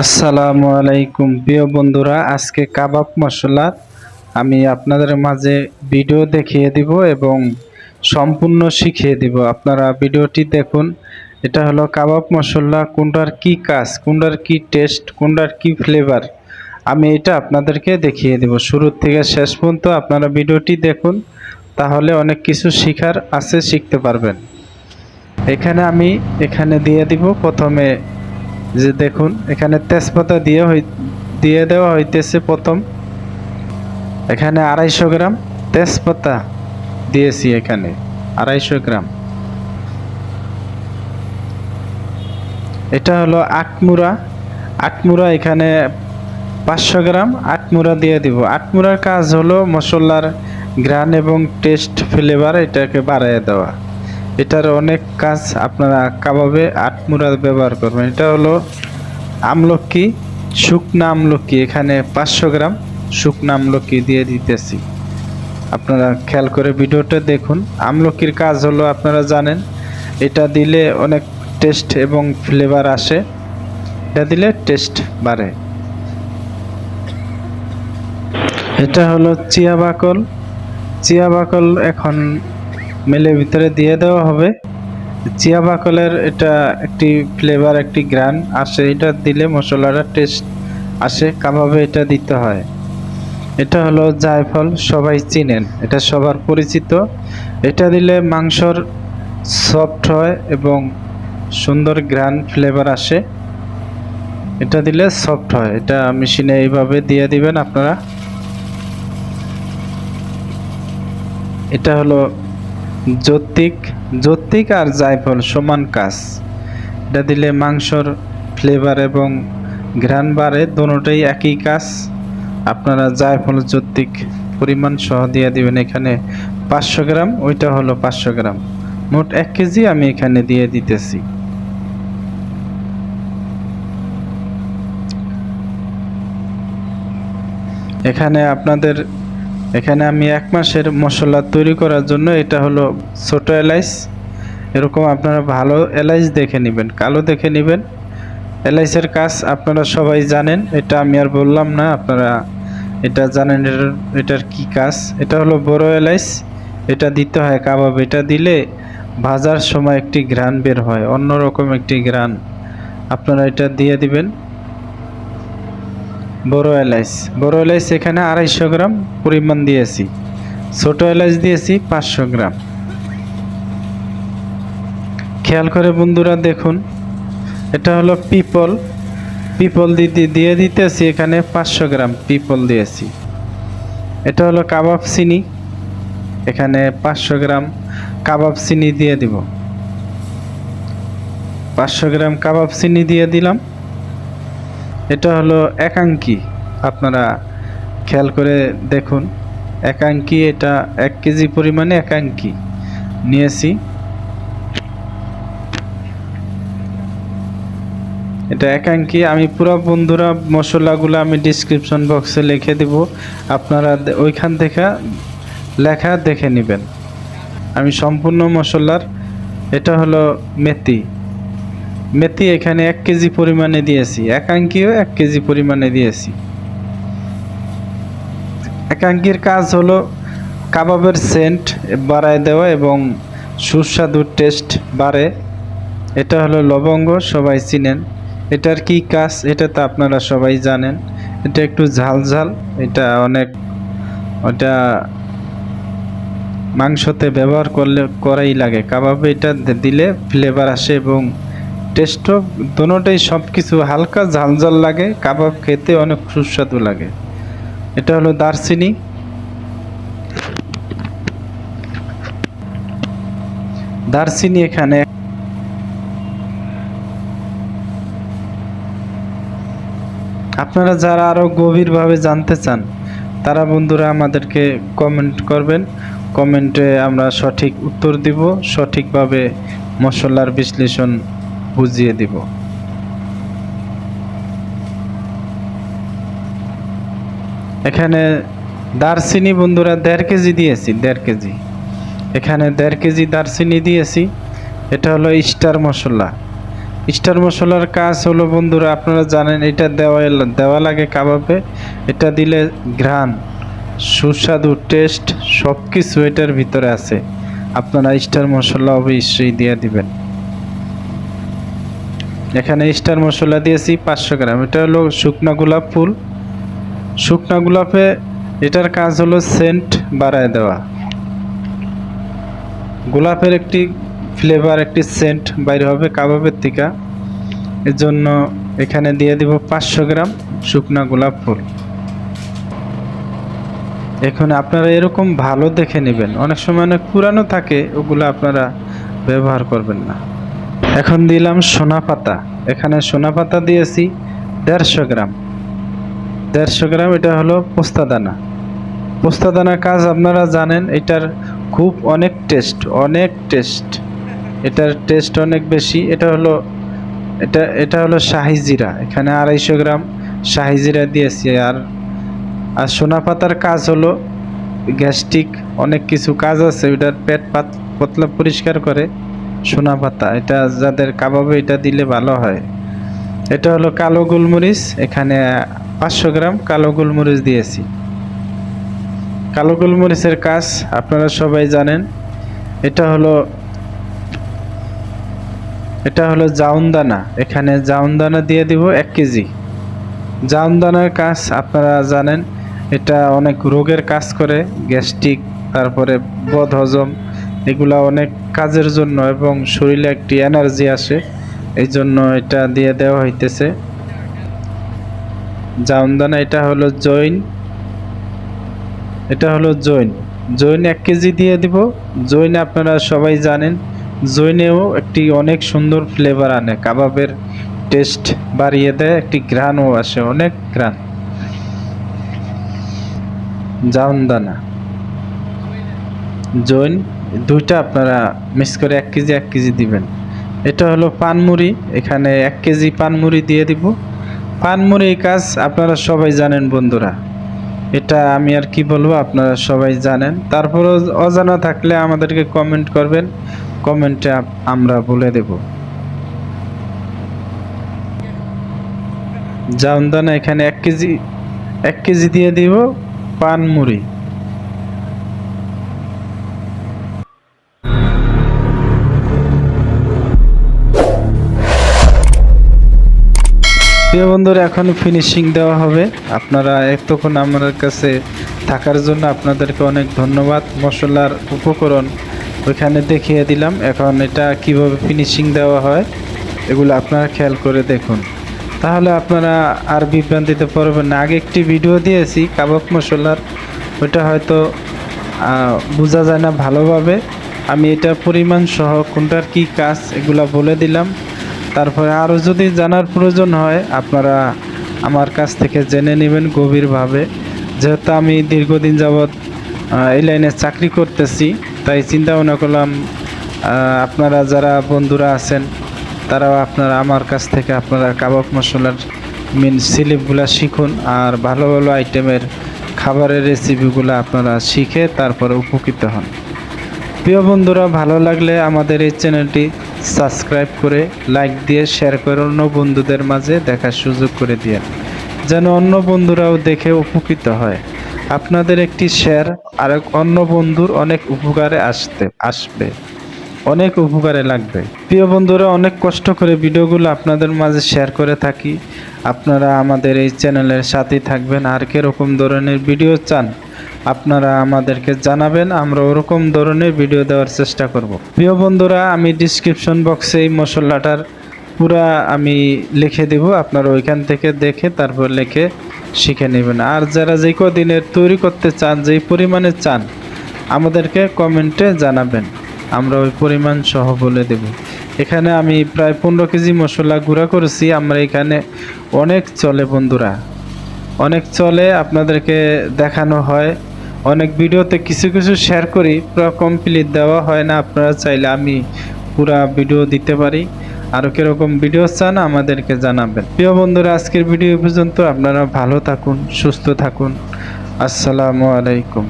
আসসালামু আলাইকুম। প্রিয় বন্ধুরা, আজকে কাবাব মশলা আমি আপনাদের মাঝে ভিডিও দেখিয়ে দিব এবং সম্পূর্ণ শিখিয়ে দিব। আপনারা ভিডিওটি দেখুন। এটা হলো কাবাব মশলা কোনটার কি কাজ কোনটার কি টেস্ট কোনটার কি ফ্লেভার আমি এটা আপনাদেরকে দেখিয়ে দেব। শুরু থেকে শেষ পর্যন্ত আপনারা ভিডিওটি দেখুন, তাহলে অনেক কিছু শিখার আছে, শিখতে পারবেন। এখানে আমি এখানে দিয়ে দিব। প্রথমে যে দেখুন, এখানে তেজপাতা দিয়ে দিয়ে দেওয়া হইতেছে প্রথম। এখানে আড়াইশো গ্রাম তেজপাতা দিয়েছি এখানে, আড়াইশো গ্রাম। এটা হলো আটমুরা আটমুরা এখানে পাঁচশো গ্রাম আটমুরা দিয়ে দিব। আটমুরার কাজ হলো মশলার গ্রান এবং টেস্ট ফ্লেভার এটাকে বাড়িয়ে দেওয়া। এটার অনেক কাজ আপনারা কাবাবে আটমুরা ব্যবহার করবেন। এটা হলো আমলকি, শুকনা আমলকি, এখানে পাঁচশো গ্রাম শুকনা আমলকি দিয়ে দিতেছি। আপনারা খেয়াল করে ভিডিওটা দেখুন। আমলকির কাজ হলো আপনারা জানেন, এটা দিলে অনেক টেস্ট এবং ফ্লেভার আসে। এটা দিলে টেস্ট বাড়ে। এটা হলো চিয়া বাকল। চিয়া বাকল এখন মেলের ভিতরে দিয়ে দেওয়া হবে। চিয়া বাকলের এটা একটি ফ্লেভার একটি গ্রান আসে। এটা দিলে মশলাটা টেস্ট আসে, কাবাবে এটা দিতে হয়। এটা হলো জায়ফল, সবাই চিনেন। এটা সবার পরিচিত। এটা দিলে মাংসর সফট হয় এবং সুন্দর গ্রান ফ্লেভার আসে। এটা দিলে সফট হয়। এটা মেশিনে এইভাবে দিয়ে দিবেন আপনারা। এটা হলো জ্যোতিক জ্যোতিক আর জায়ফল সমান কাজ। এটা দিলে মাংসর ফ্লেভার এবং ঘ্রাণ বাড়ে দোনোটাই একই কাজ। আপনারা জায়ফল জ্যোতিক পরিমাণ সহ দিয়ে দিবেন এখানে পাঁচশো গ্রাম, ওইটা হলো পাঁচশো গ্রাম। মোট এক কেজি আমি এখানে দিয়ে দিতেছি। এখানে আপনাদের এখানে আমি এক মাসের মশলা তৈরি করার জন্য এটা হলো ছোট এলাইচ। এরকম আপনারা ভালো এলাইচ দেখে নেবেন, কালো দেখে নেবেন। এলাইচের কাজ আপনারা সবাই জানেন, এটা আমি আর বললাম না, আপনারা এটা জানেন এটার এটার কি কাজ। এটা হলো বড় এলাইচ, এটা দিতে হয় কাবাব। এটা দিলে ভাজার সময় একটি ঘ্রাণ বের হয়, অন্যরকম একটি ঘ্রাণ। আপনারা এটা দিয়ে দিবেন। বড় এলাইচ। বড় এলাইচ এখানে আড়াইশো গ্রাম পরিমাণ দিয়েছি। ছোট এলাইচ দিয়েছি পাঁচশো গ্রাম। খেয়াল করে বন্ধুরা দেখুন, এটা হলো পিপল। পিপল দিতে দিয়ে দিতেছি এখানে পাঁচশো গ্রাম পিপল দিয়েছি। এটা হলো কাবাব চিনি। এখানে পাঁচশো গ্রাম কাবাব চিনি দিয়ে দিব। পাঁচশো গ্রাম কাবাব চিনি দিয়ে দিলাম। এটা হলো একাঙ্কি। আপনারা খেয়াল করে দেখুন, একাঙ্কি এটা এক কেজি পরিমাণে একাঙ্কি নিয়েছি। এটা একাঙ্কি, আমি পুরো বন্ধুরা মশলাগুলো আমি ডিসক্রিপশন বক্সে লিখে দেব। আপনারা ওইখান থেকে লেখা দেখে নেবেন। আমি সম্পূর্ণ মশলার, এটা হলো মেথি। মেথি এখানে এক কেজি পরিমাণে দিয়েছি, একাঙ্কিও এক কেজি পরিমাণে দিয়েছি। একাঙ্কির কাজ হলো কাবাবের সেন্ট বাড়ায় দেওয়া এবং সুস্বাদুর টেস্ট বাড়ে। এটা হলো লবঙ্গ, সবাই চিনেন। এটার কি কাজ, এটা তো আপনারা সবাই জানেন। এটা একটু ঝাল ঝাল, এটা অনেক, ওটা মাংসতে ব্যবহার করলে করাই লাগে। কাবাবে এটা দিলে ফ্লেভার আসে এবং টেস্টও দোনোটাই সব কিছু হালকা ঝাল ঝাল লাগে, কাবাব খেতে অনেক সুস্বাদু লাগে। এটা হলো দারচিনি। দারচিনি এখানে আপনারা যারা আরও গভীরভাবে জানতে চান, তারা বন্ধুরা আমাদেরকে কমেন্ট করবেন। কমেন্টে আমরা সঠিক উত্তর দিব, সঠিকভাবে মশলার বিশ্লেষণ বুঝিয়ে দিব। এখানে দারচিনি বন্ধুরা, দেড় কেজি দিয়েছি, দেড় কেজি। এখানে দেড় কেজি দারচিনি দিয়েছি। এটা হলো স্টার মশলা। স্টার মশলার কাজ হলো বন্ধুরা, আপনারা জানেন, এটা দেওয়া দেওয়া লাগে কাবাবে। এটা দিলে ঘ্রাণ, সুস্বাদু, টেস্ট সব কিছু এটার ভিতরে আছে। আপনারা স্টার মশলা অবশ্যই দিয়ে দিবেন। এখানে স্টার মশলা দিয়েছি পাঁচশো গ্রাম। এটা হলো শুকনা গোলাপ ফুল। শুকনা গোলাপে এটার কাজ হলো সেন্ট বাড়ায় দেওয়া। গোলাপের একটি ফ্লেভার একটি সেন্ট বাইরে হবে কাবাবের টিকা এর জন্য এখানে দিয়ে দিব পাঁচশো গ্রাম শুকনা গোলাপ ফুল। এখন আপনারা এরকম ভালো দেখে নেবেন। অনেক সময় অনেক পুরানো থাকে, ওগুলো আপনারা ব্যবহার করবেন না। এখন দিলাম সোনা পাতা। এখানে সোনা পাতা দিয়েছি দেড়শো গ্রাম। দেড়শো গ্রাম, এটা হলো পোস্তাদানা পোস্তাদানার কাজ আপনারা জানেন, এটার খুব অনেক টেস্ট অনেক টেস্ট। এটার টেস্ট অনেক বেশি। এটা হলো, এটা এটা হলো শাহি জিরা। এখানে আড়াইশো গ্রাম শাহি জিরা দিয়েছি। আর আর সোনা পাতার কাজ হলো গ্যাস্ট্রিক, অনেক কিছু কাজ আছে। ওটার পেট পাত, পাতলা পরিষ্কার করে। সোনা পাতা, এটা যাদের কাবাবে, এটা দিলে ভালো হয়। এটা হলো কালো গোলমরিচ, এখানে পাঁচশো গ্রাম কালো গোলমরিচ দিয়েছি। কালো গোলমরিচের কাজ আপনারা সবাই জানেন, এটা হলো এটা হলো জাউনদানা। এখানে জাউনদানা দিয়ে দিব এক কেজি। জাউনদানার কাজ আপনারা জানেন, এটা অনেক রোগের কাজ করে, গ্যাস্ট্রিক, তারপরে বদহজম এগুলা অনেক কাজের জন্য এবং শরীরে একটি এনার্জি আসে এই জন্য এটা দিয়ে দেওয়া হইতেছে। জাউনদানা এটা হলো জৈন। এটা হলো জৈন। জৈন এক কেজি দিয়ে দিব। জৈন আপনারা সবাই জানেন, জৈনেও একটি অনেক সুন্দর ফ্লেভার আনে। কাবাবের টেস্ট বাড়িয়ে দেয়, একটি ঘ্রাণও আসে, অনেক ঘ্রাণ। জাউনদানা জৈন দুইটা আপনারা মিক্স করে এক কেজি এক কেজি দিবেন। এটা হলো পানমুড়ি এখানে এক কেজি পানমুড়ি দিয়ে দিব। পানমুড়ি কাজ আপনারা সবাই জানেন বন্ধুরা। এটা আমি আর কি বলব, আপনারা সবাই জানেন। তারপরও অজানা থাকলে আমাদেরকে কমেন্ট করবেন কমেন্টে আমরা বলে দেব। জাউনদানা এখানে এক কেজি এক কেজি দিয়ে দিব পানমুড়ি প্রিয় বন্ধুরা, এখন ফিনিশিং দেওয়া হবে। আপনারা এতক্ষণ আমার কাছে থাকার জন্য আপনাদেরকে অনেক ধন্যবাদ। মশলার উপকরণ ওইখানে দেখিয়ে দিলাম। এখন এটা কীভাবে ফিনিশিং দেওয়া হয়, এগুলো আপনারা খেয়াল করে দেখুন। তাহলে আপনারা আর বিভ্রান্তিতে পড়বেন না। আগে একটি ভিডিও দিয়েছি, কাবাব মশলার। ওইটা হয়তো বোঝা যায় না ভালোভাবে। আমি এটা পরিমাণ সহ কোনটার কি কাজ, এগুলা বলে দিলাম। তারপরে আরও যদি জানার প্রয়োজন হয়, আপনারা আমার কাছ থেকে জেনে নেবেন গভীরভাবে। যেহেতু আমি দীর্ঘদিন যাবৎ এই লাইনে চাকরি করতেছি, তাই চিন্তা ভাবনা করলাম আপনারা যারা বন্ধুরা আছেন, তারাও আপনারা আমার কাছ থেকে আপনারা কাবাব মশলার মিন স্লিপগুলো শিখুন আর ভালো ভালো আইটেমের খাবারের রেসিপিগুলো আপনারা শিখে তারপরে উপকৃত হন। প্রিয় বন্ধুরা, ভালো লাগলে আমাদের এই চ্যানেলটি সাবস্ক্রাইব করে, লাইক দিয়ে শেয়ার করে অন্য বন্ধুদের মাঝে দেখার সুযোগ করে দিয়ে যেন অন্য বন্ধুরাও দেখে উপকৃত হয়। আপনাদের একটি শেয়ার আরেক অন্য বন্ধুর অনেক উপকারে আসতে, আসবে, অনেক উপকারে লাগবে। প্রিয় বন্ধুরা, অনেক কষ্ট করে ভিডিওগুলো আপনাদের মাঝে শেয়ার করে থাকি। আপনারা আমাদের এই চ্যানেলের সাথেই থাকবেন। আর কীরকম ধরনের ভিডিও চান আপনারা আমাদেরকে জানাবেন, আমরা ওরকম ধরনের ভিডিও দেওয়ার চেষ্টা করব। প্রিয় বন্ধুরা, আমি ডিসক্রিপশন বক্সে এই মশলাটার পুরা আমি লিখে দেব, আপনারা ওইখান থেকে দেখে তারপর লিখে শিখে নেবেন। আর যারা যে কদিনের তৈরি করতে চান যেই পরিমাণে চান, আমাদেরকে কমেন্টে জানাবেন, আমরা ওই পরিমাণ সহ বলে দেব। এখানে আমি প্রায় পনেরো কেজি মশলা গুঁড়া করেছি, আমরা এখানে অনেক চলে বন্ধুরা। অনেক চলে আপনাদেরকে দেখানো হয়। অনেক ভিডিওতে কিছু কিছু শেয়ার করি, পুরো কমপ্লিট দেওয়া হয় না, আপনারা চাইলে আমি পুরা ভিডিও দিতে পারি। আরও কীরকম ভিডিও চান আমাদেরকে জানাবেন। প্রিয় বন্ধুরা, আজকের ভিডিও পর্যন্ত। আপনারা ভালো থাকুন, সুস্থ থাকুন। আসসালামু আলাইকুম।